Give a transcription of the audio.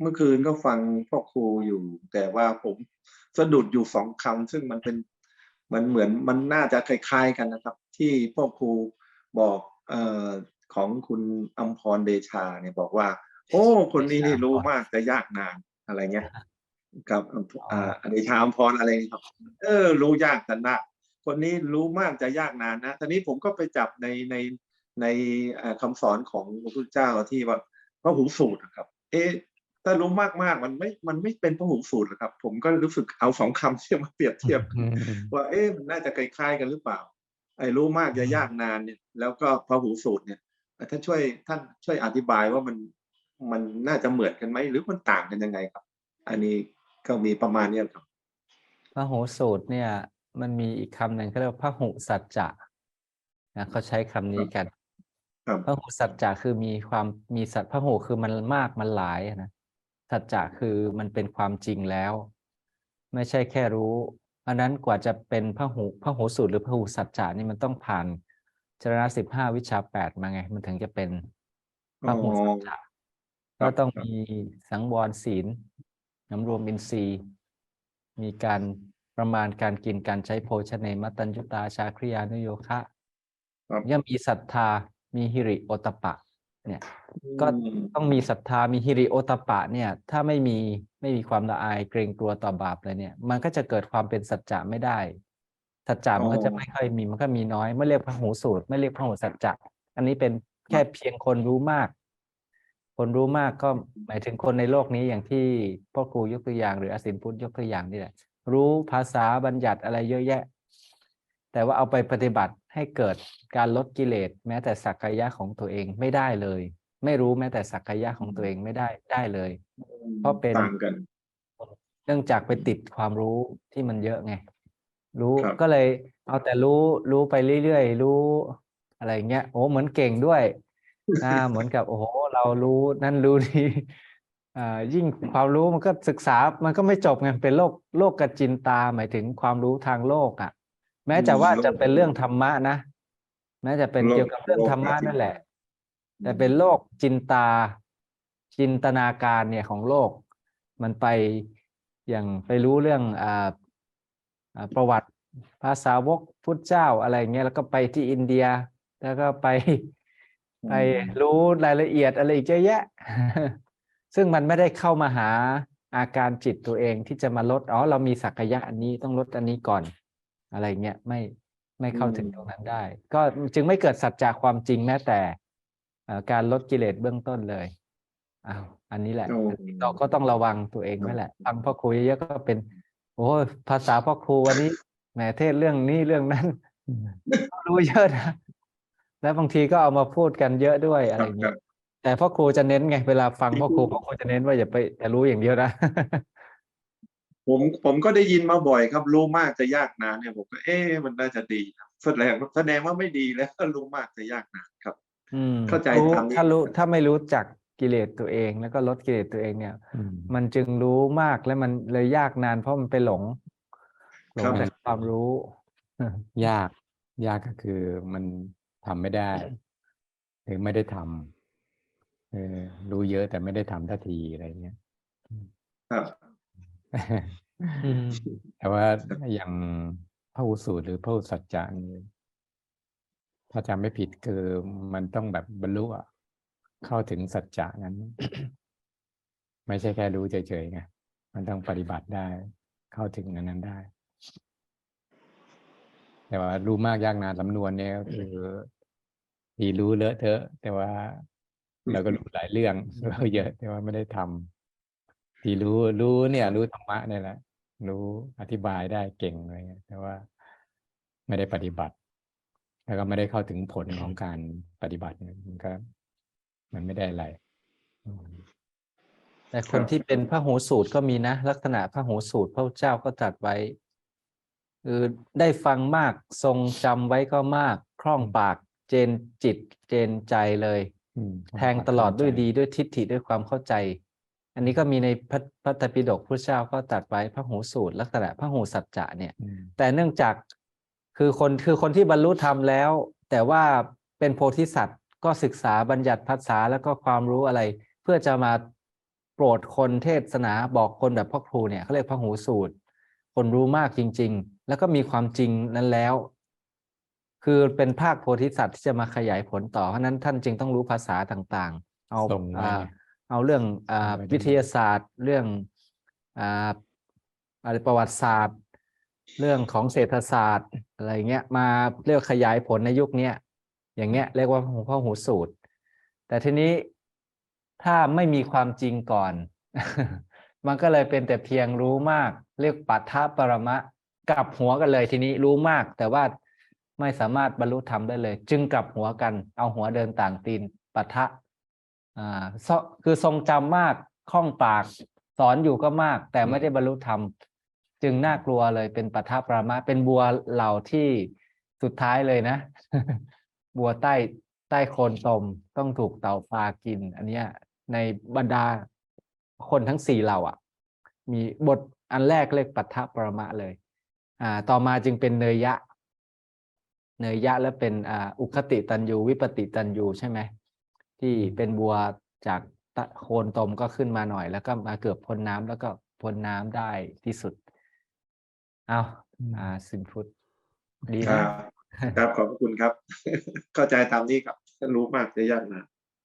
เมื่อคืนก็ฟังพ่อครูอยู่ แต่ว่าผมสะดุดอยู่สองคำซึ่งมันเป็นมันเหมือนมันน่าจะคล้ายๆกันนะครับ ที่พ่อครูบอกเอ่อของคุณอัมพรเดชาเนี่ยบอกว่า โอ้ คนนี้นี่รู้มากแต่ยากนานอะไรเงี้ยกับอัมพอ่าเดชาอัมพรอะไรนี่ครับ เออ รู้ยากแต่นะคนนี้รู้มากจะยากนานนะทีนี้ผมก็ไปจับในในในเอ่อคำสอนของพระพุทธเจ้าที่ว่าพระหูสูตรนะครับ เอ๊ะ ถ้ารู้มากๆมันไม่ มันไม่เป็นพระหูสูตรหรอกครับ ผมก็รู้สึกเอาสองคำเทียบมาเปรียบเทียบอืมว่าเอ๊ะมันน่าจะคล้ายๆกันหรือเปล่า ไอ้รู้มากจะยากนานเนี่ย แล้วก็พระหูสูตรเนี่ยท่านช่วยท่านช่วยอธิบายว่ามันมันน่าจะเหมือนกันไหมหรือมันต่างกันยังไงครับ อันนี้ก็มีประมาณเนี้ยครับพระโหสูตรเนี่ย มันมีอีกคำหนึ่งเขาเรียกว่าพระหุสัจจะนะเขาใช้คำนี้กันครับพระหุสัจจะคือมีความมีสัตว์พระหุคือมันมากมันหลายอะนะ สัจจะคือมันเป็นความจริงแล้ว ไม่ใช่แค่รู้อันนั้นกว่าจะเป็นพระหุพระโหสูตรหรือพระหุสัจจะนี่มันต้องผ่านจรณะสิบห้าวิชาแปดมาไง มันถึงจะเป็นพระหุสัจจะครัก็บต้องครับมีสังวรศีลน้ำรวมอินทรีย์ มีการประมาณการกินการใช้โภชเนมตัญญุตาชาคริยานุโยคะครับย่อมมีศรัทธามีฮิริโอตปปะเนี่ย ก็อืมต้องมีศรัทธามีฮิริโอตปปะเนี่ย ถ้าไม่มีไม่มีความละอายเกรงกลัวต่อบาปเลยเนี่ย มันก็จะเกิดความเป็นสัจจะไม่ได้สัจจะมันก็จะไม่ค่อยมีมันก็มีน้อยไม่เรียกพระหูสูตร ไม่เรียกพระหูสัจจะอันนี้เป็นแค่เพียงคนรู้มาก คนรู้มากก็หมายถึงคนในโลกนี้อย่างที่พ่อครูยกตัวอย่าง หรืออสินพุทธยกตัวอย่างนี่แหละรู้ภาษาบัญญัติอะไรเยอะแยะ แต่ว่าเอาไปปฏิบัติให้เกิดการลดกิเลสแม้แต่สักกายะของตัวเองไม่ได้เลย ไม่รู้แม้แต่สักกายะของตัวเองไม่ได้ได้เลย เพราะเป็นต่างกันเนื่องจากไปติดความรู้ที่มันเยอะไง รู้ครับก็เลย เอาแต่รู้รู้ไปเรื่อยๆรู้อะไรเงี้ยโอ้เหมือนเก่งด้วยอ่าเหมือนกับโอ้โหเรารู้นั่นรู้นี่อ่ายิ่งความรู้มันก็ศึกษามันก็ไม่จบไงเป็นโลกโลกกจินตาหมายถึงความรู้ทางโลกอะ แม้จะว่าจะเป็นเรื่องธรรมะนะแม้จะเป็นเกี่ยวกับเรื่องธรรมะนั่นแหละ แต่เป็นโลกจินตา จินตนาการเนี่ยของโลก มันไปอย่างไปรู้เรื่องอ่าอ่าประวัติภาษาวกพุทธเจ้าอะไรเงี้ยแล้วก็ไปที่อินเดีย แล้วก็ไปอืมไปรู้รายละเอียดอะไรอีกเยอะแยะ ซึ่งมันไม่ได้เข้ามาหาอาการจิตตัวเองที่จะมาลด อ๋อ เรามีสักกายะอันนี้ต้องลดอันนี้ก่อน อะไรเงี้ยไม่ไม่เข้าถึงอืมตรงนั้นได้ ก็จึงไม่เกิดสัจจะความจริงแม้แต่เอ่อ การลดกิเลสเบื้องต้นเลยอ้าวอันนี้แหละโอ้เราก็ต้องระวังตัวเองไว้แหละฟังพ่อครูเยอะๆก็เป็น โอ้ยภาษาพ่อครูวันนี้แหมเทศเรื่องนี้เรื่องนั้นรู้เยอะนะแล้วบางทีก็เอามาพูดกันเยอะด้วยอะไรอย่างคเงี้รัยบแต่พ่อครูจะเน้นไงเวลาฟังพ่อครูพ่อครูจะเน้นว่าอย่าไปอย่ารู้อย่างเดียวนะผมผมก็ได้ยินมาบ่อยครับ รู้มากจะยากนานเนี่ยผมก็เอ๊ะมันน่าจะดีครับแสดงแสดงว่าไม่ดีแล้วรู้มากจะยากนานครับอืม เข้าใจรู้ทางนี้ถ้ารู้ถ้าไม่รู้จักกิเลสตัวเอง แล้วก็ลดกิเลสตัวเองเนี่ยอืมมันจึงรู้มากและมันเลยยากนานเพราะมันไปหลงหลครังบแต่ความรู้ ยากยากก็คือมันทำไม่ได้ หรือไม่ได้ทำเออรู้เยอะแต่ไม่ได้ทำทันทีอะไรเงี้ยครับอืมแต่ว่าอย่างพระอุสูตรหรือพระอุสัจจะนี่ ถ้าจำไม่ผิดคือมันต้องแบบบรรลุอะเข้าถึงสัจจะนั้น ไม่ใช่แค่รู้เฉยๆไงมันต้องปฏิบัติได้ เข้าถึงอันนั้นได้ แต่ว่ารู้มากยากนานสำนวนเนี่ยก็คือทีรู้เลอะเทอะแต่ว่าเราก็รู้หลายเรื่องรู้เยอะแต่ว่าไม่ได้ทำทีรู้รู้เนี่ย รู้ธรรมะเนี่ยแหละรู้อธิบายได้เก่งอะไรเงี้ยแต่ว่าไม่ได้ปฏิบัติ แล้วก็ไม่ได้เข้าถึงผลของการปฏิบัติเนี่ยมันก็ มันไม่ได้อะไรอืมแต่คนที่เป็นพระโหสูตรก็มีนะ ลักษณะพระโหสูตรพระเจ้าก็ตรัสไว้คือได้ฟังมากทรงจำไว้ก็มาก คล่องปากเจนจิตเจนใจเลยอืมแทงตลอดด้วยดีด้วยทิฏฐิด้วยความเข้าใจ อันนี้ก็มีในพระพระไตรปิฎกพระเจ้าก็ตรัสไว้พระโหสูตร ลักษณะพระโหสัจจะเนี่ยอืมแต่เนื่องจาก คือคนคือคนที่บรรลุธรรมแล้ว แต่ว่าเป็นโพธิสัตว์ก็ศึกษาบัญญัติภาษาแล้วก็ความรู้อะไร เพื่อจะมาโปรดคนเทศนาบอกคนแบบพ่อครูเนี่ยเขาเรียกพหูสูตร คนรู้มากจริง ๆ แล้วก็มีความจริงนั้นแล้ว คือเป็นภาคโพธิสัตว์ที่จะมาขยายผลต่อเพราะฉะนั้นท่านจึงต้องรู้ภาษาต่างๆ เอาส่งไว้อ่าไงเอาเรื่องอ่าส่งไว้ที่วิทยาศาสตร์ เรื่องอ่าอะไรประวัติศาสตร์ เรื่องของเศรษฐศาสตร์อะไรเงี้ยมาเรียกขยายผลในยุคเนี้ยอย่างเงี้ยเรียกว่าพหูสูตร แต่ทีนี้ถ้าไม่มีความจริงก่อน มันก็เลยเป็นแต่เพียงรู้มาก เรียกปัทภปรมะกลับหัวกันเลยทีนี้รู้มาก แต่ว่าไม่สามารถบรรลุธรรมได้เลย จึงกลับหัวกัน เอาหัวเดินต่างตีนปัทะอ่าซะคือทรงจำมากคล่องปาก สอนอยู่ก็มาก แต่ไม่ได้บรรลุธรรม จึงน่ากลัวเลยเป็นปัทภปรามะเป็นบัวเหล่าที่สุดท้ายเลยนะ บัวใต้ใต้โคนตมต้องถูกเต่าปลากิน อันเนี้ย ในบรรดาคนทั้งสี่เหล่าอะ มีบทอันแรกเรียกปัทภปรมะเลย อ่า ต่อมาจึงเป็นเนยยะ เนยยะแล้วเป็นอ่าอุคติตันยูวิปติตันยูใช่ไหมที่เป็นบัวจากโคนตมก็ขึ้นมาหน่อย แล้วก็มาเกือบพ้นน้ำแล้วก็พ้นน้ำได้ที่สุด เอาอ่าสินพุทธดีคนะรับครับขอบพระคุณครับ เข้าใจตามนี้ครับรู้มากจะยากนะ